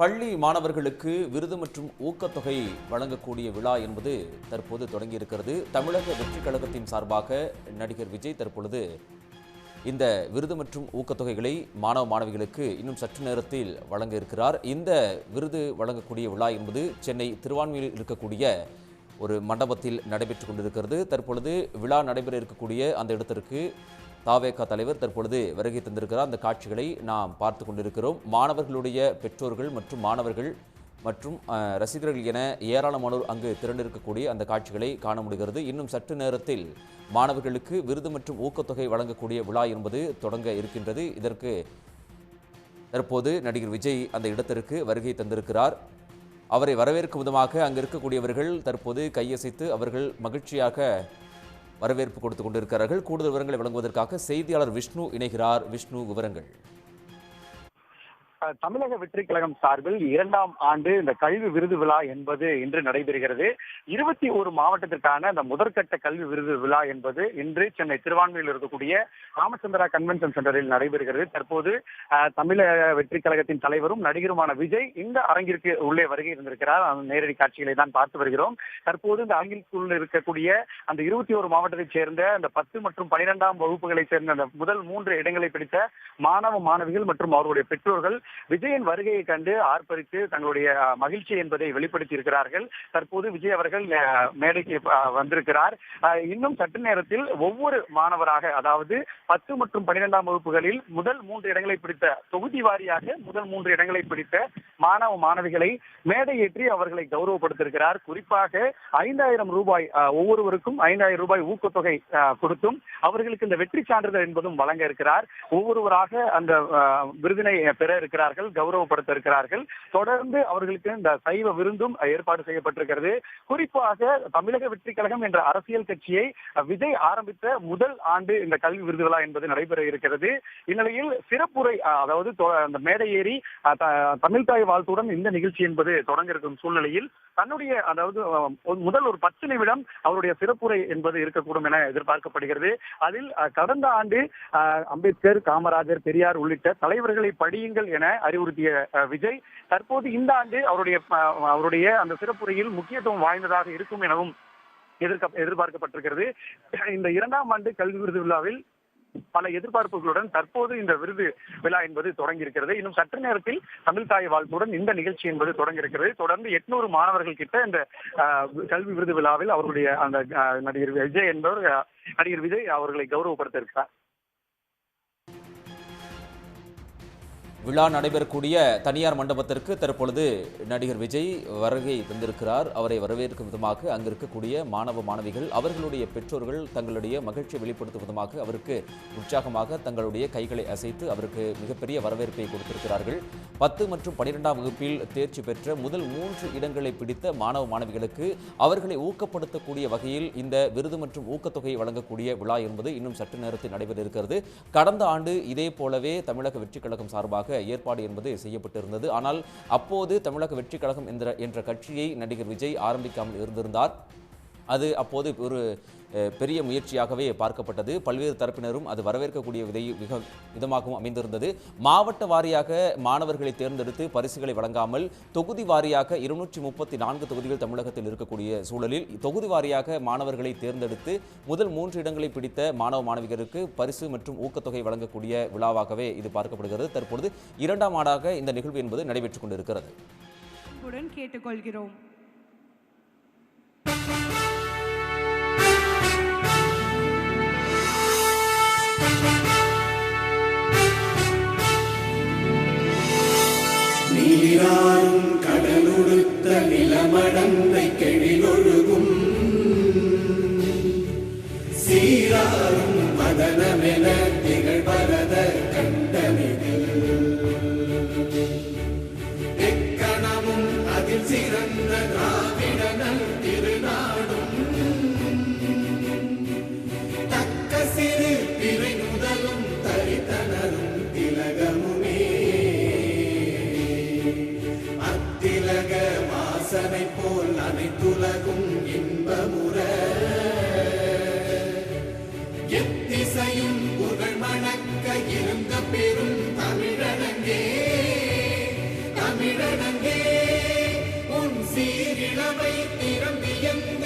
பள்ளி மாணவர்களுக்கு விருது மற்றும் ஊக்கத்தொகை வழங்கக்கூடிய விழா என்பது தற்போது தொடங்கியிருக்கிறது. தமிழக வெற்றி கழகத்தின் சார்பாக நடிகர் விஜய் தற்பொழுது இந்த விருது மற்றும் ஊக்கத்தொகைகளை மாணவ மாணவிகளுக்கு இன்னும் சற்று நேரத்தில் வழங்க இருக்கிறார். இந்த விருது வழங்கக்கூடிய விழா என்பது சென்னை திருவான்மையில் இருக்கக்கூடிய ஒரு மண்டபத்தில் நடைபெற்று கொண்டிருக்கிறது. தற்பொழுது விழா நடைபெற இருக்கக்கூடிய அந்த இடத்திற்கு தாவேகா தலைவர் தற்பொழுது வருகை தந்திருக்கிறார். அந்த காட்சிகளை நாம் பார்த்து கொண்டிருக்கிறோம். மாணவர்களுடைய பெற்றோர்கள் மற்றும் மாணவர்கள் மற்றும் ரசிகர்கள் என ஏராளமானோர் அங்கு திரண்டிருக்கக்கூடிய அந்த காட்சிகளை காண முடிகிறது. இன்னும் சற்று நேரத்தில் மாணவர்களுக்கு விருது மற்றும் ஊக்கத்தொகை வழங்கக்கூடிய விழா என்பது தொடங்க இருக்கின்றது. இதற்கு தற்போது நடிகர் விஜய் அந்த இடத்திற்கு வருகை தந்திருக்கிறார். அவரை வரவேற்கும் விதமாக அங்கு இருக்கக்கூடியவர்கள் தற்போது கையசைத்து அவர்கள் மகிழ்ச்சியாக வரவேற்பு கொடுத்து கொண்டிருக்கிறார்கள். கூடுதல் விவரங்களை வழங்குவதற்காக செய்தியாளர் விஷ்ணு இணைகிறார். விஷ்ணு விவரங்கள். தமிழக வெற்றி கழகம் சார்பில் இரண்டாம் ஆண்டு இந்த கல்வி விருது விழா என்பது இன்று நடைபெறுகிறது. இருபத்தி ஒரு மாவட்டத்திற்கான இந்த முதற்கட்ட கல்வி விருது விழா என்பது இன்று சென்னை திருவான்மையில் இருக்கக்கூடிய ராமச்சந்திரா கன்வென்ஷன் சென்டரில் நடைபெறுகிறது. தற்போது தமிழக வெற்றி கழகத்தின் தலைவரும் நடிகருமான விஜய் இந்த அரங்கிற்கு உள்ளே வருகை இருந்திருக்கிறார். நேரடி காட்சிகளை தான் பார்த்து வருகிறோம். தற்போது இந்த அரங்கிற்குள் இருக்கக்கூடிய அந்த இருபத்தி ஒரு மாவட்டத்தைச் சேர்ந்த அந்த பத்து மற்றும் பனிரெண்டாம் வகுப்புகளைச் சேர்ந்த அந்த முதல் மூன்று இடங்களை பிடித்த மாணவ மாணவிகள் மற்றும் அவருடைய பெற்றோர்கள் விஜயன் வருகையை கண்டு ஆர்ப்பரித்து தங்களுடைய மகிழ்ச்சி என்பதை வெளிப்படுத்தி இருக்கிறார்கள் தற்போது விஜய் அவர்கள் மேடைக்கு வந்திருக்கிறார். இன்னும் சற்று நேரத்தில் ஒவ்வொரு மாணவராக அதாவது பத்து மற்றும் பனிரெண்டாம் வகுப்புகளில் முதல் மூன்று இடங்களை பிடித்த தொகுதி வாரியாக முதல் மூன்று இடங்களை பிடித்த மாணவ மாணவிகளை மேடையேற்றி அவர்களை கௌரவப்படுத்திருக்கிறார் குறிப்பாக ஐந்தாயிரம் ரூபாய் ஒவ்வொருவருக்கும் ஐந்தாயிரம் ரூபாய் ஊக்கத்தொகை கொடுத்தும் அவர்களுக்கு இந்த வெற்றி சான்றிதழ் என்பதும் வழங்க இருக்கிறார். ஒவ்வொருவராக அந்த விருதினை பெற இருக்கிறார்கள் கௌரவப்படுத்த இருக்கிறார்கள் தொடர்ந்து அவர்களுக்கு இந்த சைவ விருந்தும் ஏற்பாடு செய்யப்பட்டிருக்கிறது. குறிப்பாக தமிழக வெற்றி கழகம் என்ற அரசியல் கட்சியை விஜய் ஆரம்பித்த முதல் ஆண்டு இந்த கல்வி விருது விழா என்பது நடைபெற இருக்கிறது. இந்நிலையில் சிறப்புரை அதாவது அந்த மேடை ஏறி தமிழ் தாய் வாழ்த்துடன் இந்த நிகழ்ச்சி என்பது தொடங்க இருக்கும் சூழ்நிலையில் தன்னுடைய அதாவது ஒரு- முதல் ஒரு பத்து நிமிடம் அவருடைய சிறப்புரை என்பது இருக்கக்கூடும் என எதிர்பார்க்கப்படுகிறது. அதில் கடந்த ஆண்டு அம்பேத்கர் காமராஜர் பெரியார் உள்ளிட்ட தலைவர்களை படியுங்கள் என அறிவுறுத்திய விஜய் தற்போது இந்த ஆண்டு அவருடைய அவருடைய அந்த சிறப்புரையில் முக்கியத்துவம் வாய்ந்ததாக இருக்கும் எனவும் எதிர்க்க எதிர்பார்க்கப்பட்டிருக்கிறது. இந்த இரண்டாம் ஆண்டு கல்வி விருது விழாவில் பல எதிர்பார்ப்புகளுடன் தற்போது இந்த விருது விழா என்பது தொடங்கி இருக்கிறது இன்னும் சற்று நேரத்தில் தமிழ் தாய் வாழ்த்துடன் இந்த நிகழ்ச்சி என்பது தொடங்கி இருக்கிறது தொடர்ந்து எட்நூறு மாணவர்கள் கிட்ட இந்த கல்வி விருது விழாவில் அவருடைய அந்த நடிகர் விஜய் என்பவர் நடிகர் விஜய் அவர்களை கௌரவப்படுத்த இருக்கிறார். விழா நடைபெறக்கூடிய தனியார் மண்டபத்திற்கு தற்பொழுது நடிகர் விஜய் வருகை தந்திருக்கிறார். அவரை வரவேற்கும் விதமாக அங்கு இருக்கக்கூடிய மாணவ மாணவிகள் அவர்களுடைய பெற்றோர்கள் தங்களுடைய மகிழ்ச்சியை வெளிப்படுத்தும் விதமாக அவருக்கு உற்சாகமாக தங்களுடைய கைகளை அசைத்து அவருக்கு மிகப்பெரிய வரவேற்பை கொடுத்திருக்கிறார்கள். பத்து மற்றும் பனிரெண்டாம் வகுப்பில் தேர்ச்சி பெற்ற முதல் மூன்று இடங்களை பிடித்த மாணவ மாணவிகளுக்கு அவர்களை ஊக்கப்படுத்தக்கூடிய வகையில் இந்த விருது மற்றும் ஊக்கத்தொகையை வழங்கக்கூடிய விழா என்பது இன்னும் சற்று நேரத்தில் நடைபெற இருக்கிறது. கடந்த ஆண்டு இதே போலவே தமிழக வெற்றிக் கழகம் சார்பாக ஏற்பாடு என்பது செய்யப்பட்டிருந்தது. ஆனால் அப்போது தமிழக வெற்றி கழகம் என்ற என்ற கட்சியை நடிகர் விஜய் ஆரம்பிக்காமல் இருந்திருந்தார். அது அப்போது ஒரு பெரிய முயற்சியாகவே பார்க்கப்பட்டது. பல்வேறு தரப்பினரும் அது வரவேற்கக்கூடிய விதை மிக விதமாகவும் அமைந்திருந்தது. மாவட்ட வாரியாக மாணவர்களை தேர்ந்தெடுத்து பரிசுகளை வழங்காமல் தொகுதி வாரியாக இருநூற்றி முப்பத்தி நான்கு தொகுதிகள் தமிழகத்தில் இருக்கக்கூடிய சூழலில் தொகுதி வாரியாக மாணவர்களை தேர்ந்தெடுத்து முதல் மூன்று இடங்களை பிடித்த மாணவ மாணவிகருக்கு பரிசு மற்றும் ஊக்கத்தொகை வழங்கக்கூடிய விழாவாகவே இது பார்க்கப்படுகிறது. தற்பொழுது இரண்டாம் ஆண்டாக இந்த நிகழ்வு என்பது நடைபெற்றுக் கொண்டிருக்கிறது. கேட்டுக்கொள்கிறோம். கடலுடுத்த நிலமடந்தை கெழிலொழுகும். சீராரும் மதனமென திகழ் உலகும் இன்பமுற எத்திசையும் புகழ் மணக்க இருந்த பெரும் தமிழனங்கே. தமிழனங்கே உன் சீரிழவை திறந்து எந்த